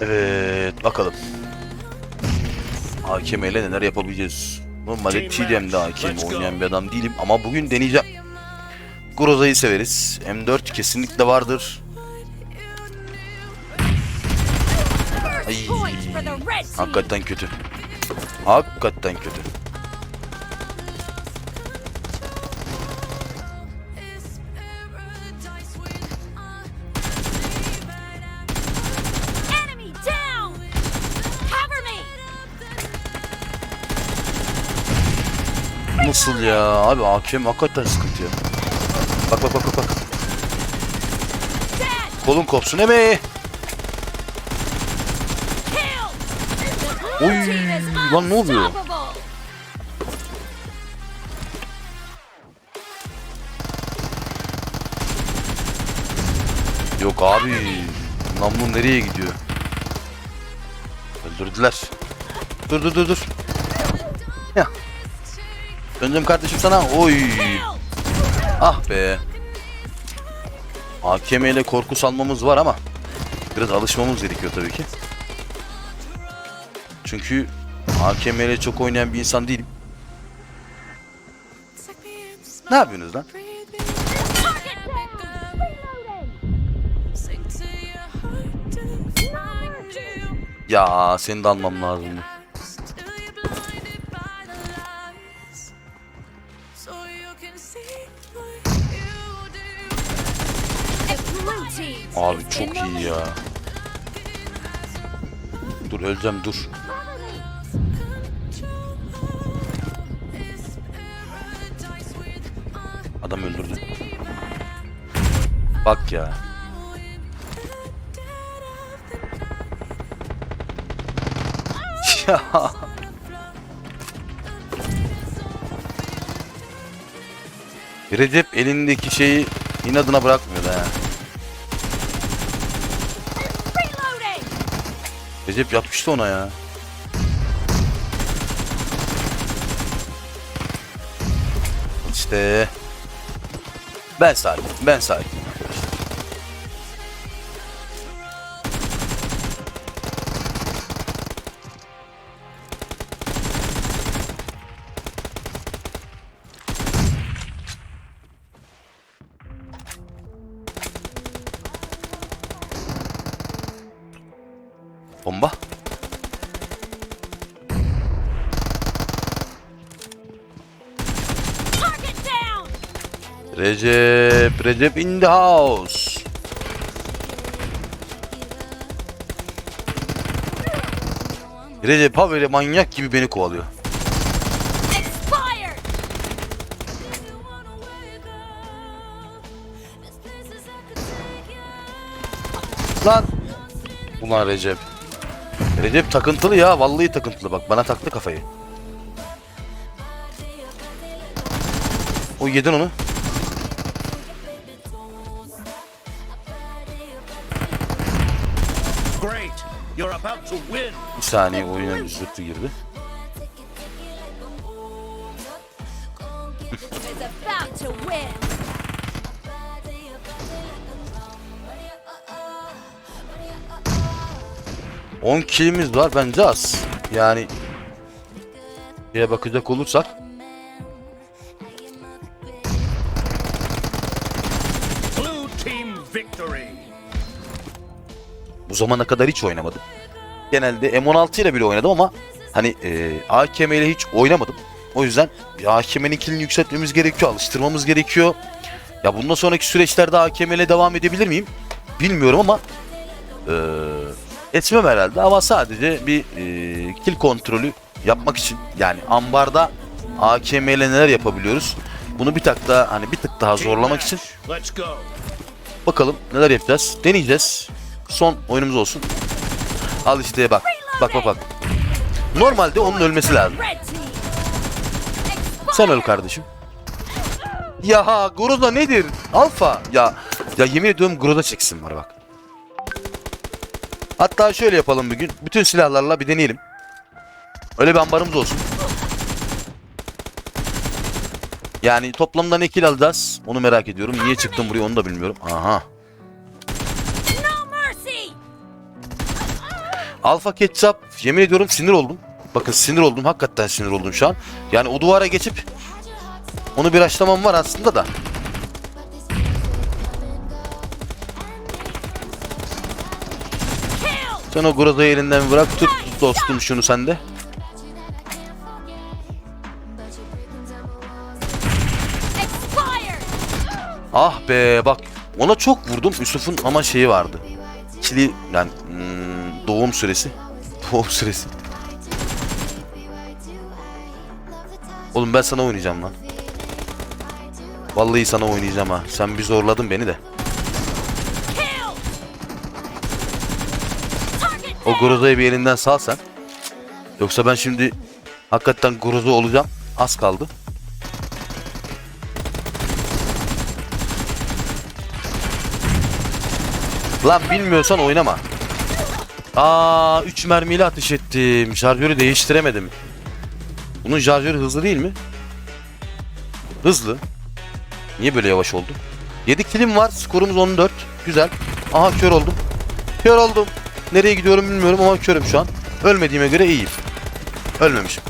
Evet bakalım. AKM ile neler yapabileceğiz? Normalde TDM'de AKM oynayan bir adam değilim ama bugün deneyeceğim. Groza'yı severiz. M4 kesinlikle vardır. Ay, hakikaten kötü. Hakikaten kötü. Nasıl ya? Abi AKM hakikaten sıkıntı ya. Bak bak bak bak. Kolun kopsun blue Oy, lan ne oluyor? Yok abi. Namlu nereye gidiyor? Öldürdüler. Dur dur dur dur. Döndüm kardeşim sana. Oy. Ah be. AKM ile korku salmamız var ama biraz alışmamız gerekiyor tabii ki. Çünkü AKM ile çok oynayan bir insan değilim. Ne yapıyorsunuz lan? Ya seni de almam lazım. Abi çok iyi ya. Dur öleceğim dur. Adam öldürdü. Bak ya. ya. Recep elindeki şeyi inadına bırakmıyor da ya. Recep yapmıştı ona ya. İşte ben sakin, ben sakin. Bomba. Recep, Recep in the house. Recep ha böyle manyak gibi beni kovalıyor. Lan. Ulan Recep. Recep takıntılı ya. Vallahi takıntılı. Bak bana taktı kafayı. O yedin onu. Bir saniye oyuna zırtı girdi. 10 killimiz var bence az. Yani şeye bakacak olursak Bu zamana kadar hiç oynamadım. Genelde M16 ile bile oynadım ama hani e, AKM ile hiç oynamadım. O yüzden AKM'nin kilini yükseltmemiz gerekiyor, alıştırmamız gerekiyor. Ya bundan sonraki süreçlerde AKM ile devam edebilir miyim? Bilmiyorum ama eee etmem herhalde ama sadece bir e, kill kontrolü yapmak için yani ambarda AKM ile neler yapabiliyoruz? Bunu bir tak daha hani bir tık daha zorlamak için! Bakalım neler yapacağız. Deneyeceğiz. Son oyunumuz olsun. Al işte bak. Bak bak bak. Normalde onun ölmesi lazım. Sen öl kardeşim. Ya Groza nedir? Alfa. Ya ya yemin ediyorum Groza çeksin var bak. Hatta şöyle yapalım bugün. Bütün silahlarla bir deneyelim. Öyle bir ambarımız olsun. Yani toplamda ne kill alacağız? Onu merak ediyorum. Niye çıktım buraya onu da bilmiyorum. Aha. Alfa Ketchup yemin ediyorum sinir oldum. Bakın sinir oldum. Hakikaten sinir oldum şu an. Yani o duvara geçip onu bir açlamam var aslında da. Sen o Groza'yı elinden bırak. Tut dostum şunu sen de. Expired! Ah be bak ona çok vurdum. Yusuf'un ama şeyi vardı. Kili yani hmm, doğum süresi. Doğum süresi. Oğlum ben sana oynayacağım lan. Vallahi sana oynayacağım ha. Sen bir zorladın beni de. O Groza'yı bir elinden sal sen. Yoksa ben şimdi hakikaten Groza olacağım. Az kaldı. Lan bilmiyorsan oynama. Aa 3 mermiyle ateş ettim. Şarjörü değiştiremedim. Bunun şarjörü hızlı değil mi? Hızlı. Niye böyle yavaş oldu? 7 kilim var. Skorumuz 14. Güzel. Aha kör oldum. Kör oldum. Nereye gidiyorum bilmiyorum ama körüm şu an. Ölmediğime göre iyiyim. Ölmemişim.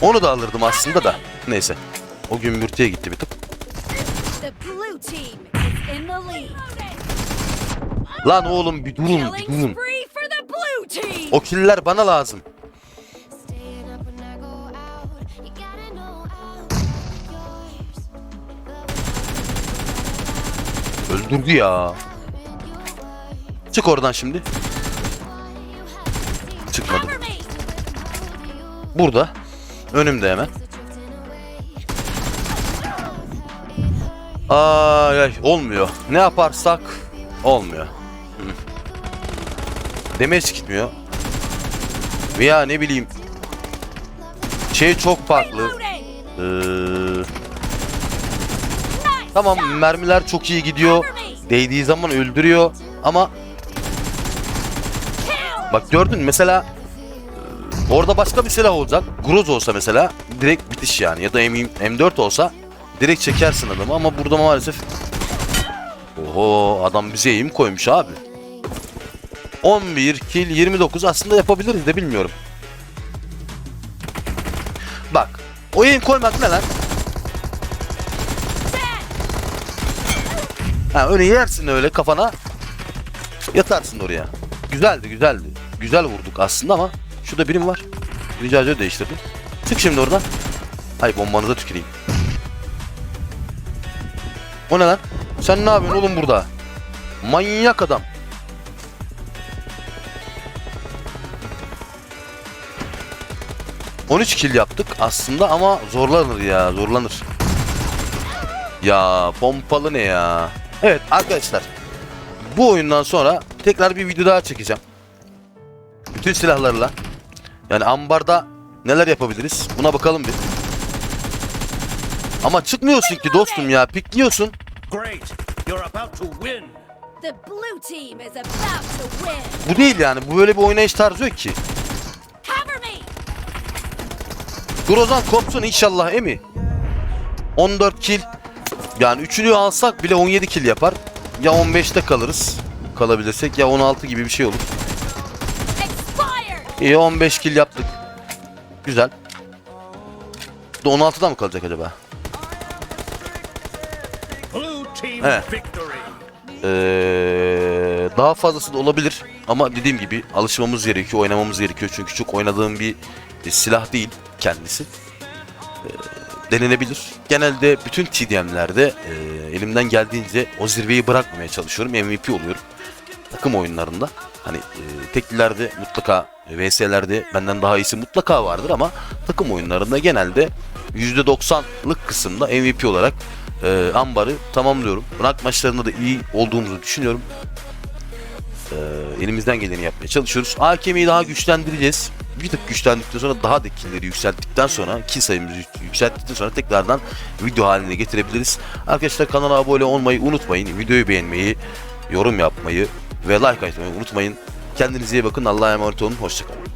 Onu da alırdım aslında da. Neyse. O gün mürteye gitti bir tık. Lan oğlum bir durun bir durun. O killer bana lazım. Öldürdü ya. Çık oradan şimdi. Çıkmadı. Cover me! Burada. Önümde hemen. Ay ay olmuyor. Ne yaparsak olmuyor. Damage gitmiyor. Veya ne bileyim. Şey çok farklı. Ee, tamam mermiler çok iyi gidiyor. Değdiği zaman öldürüyor. Ama bak gördün mesela e, orada başka bir silah olacak. Groz olsa mesela direkt bitiş yani. Ya da M- M4 olsa direkt çekersin adamı ama burada maalesef Oho adam bize eğim koymuş abi. 11 kill 29 aslında yapabiliriz de bilmiyorum. Bak o eğim koymak ne lan? Ha öyle yersin öyle kafana. Yatarsın oraya. Güzeldi güzeldi. Güzel vurduk aslında ama şurada birim var. Birinci harcı değiştirdim. Çık şimdi oradan. Ay bombanıza tüküreyim. O ne lan? Sen ne yapıyorsun oğlum burada? Manyak adam. ...13 kill yaptık aslında ama zorlanır ya zorlanır. Ya pompalı ne ya? Evet arkadaşlar. Bu oyundan sonra tekrar bir video daha çekeceğim. Bütün silahlarla. Yani ambarda neler yapabiliriz? Buna bakalım bir. Ama çıkmıyorsun ki dostum ya. Pikliyorsun. Great. You're about to win. The blue team is about to win! Bu değil yani. Bu böyle bir oynayış tarzı yok ki. Cover me! Grozan kopsun inşallah emi. 14 kill. Yani üçünü alsak bile 17 kill yapar. Ya 15'te kalırız. Kalabilirsek ya 16 gibi bir şey olur. İyi 15 kill yaptık. Güzel. Bu da 16'da mı kalacak acaba? Blue team Evet. victory. Ee, daha fazlası da olabilir. Ama dediğim gibi alışmamız gerekiyor, oynamamız gerekiyor. Çünkü çok oynadığım bir silah değil kendisi. Ee, denenebilir. Genelde bütün TDM'lerde e, elimden geldiğince o zirveyi bırakmamaya çalışıyorum. MVP oluyorum. Takım oyunlarında. Hani e, teklilerde mutlaka VS'lerde benden daha iyisi mutlaka vardır ama takım oyunlarında genelde %90'lık kısımda MVP olarak e, ambarı tamamlıyorum. Rank maçlarında da iyi olduğumuzu düşünüyorum. E, elimizden geleni yapmaya çalışıyoruz. AKM'yi daha güçlendireceğiz. Bir tık güçlendikten sonra daha da killleri yükselttikten sonra kill sayımızı yük- yükselttikten sonra tekrardan video haline getirebiliriz. Arkadaşlar kanala abone olmayı unutmayın. Videoyu beğenmeyi, yorum yapmayı ve like atmayı unutmayın. Kendinize iyi bakın. Allah'a emanet olun. Hoşçakalın.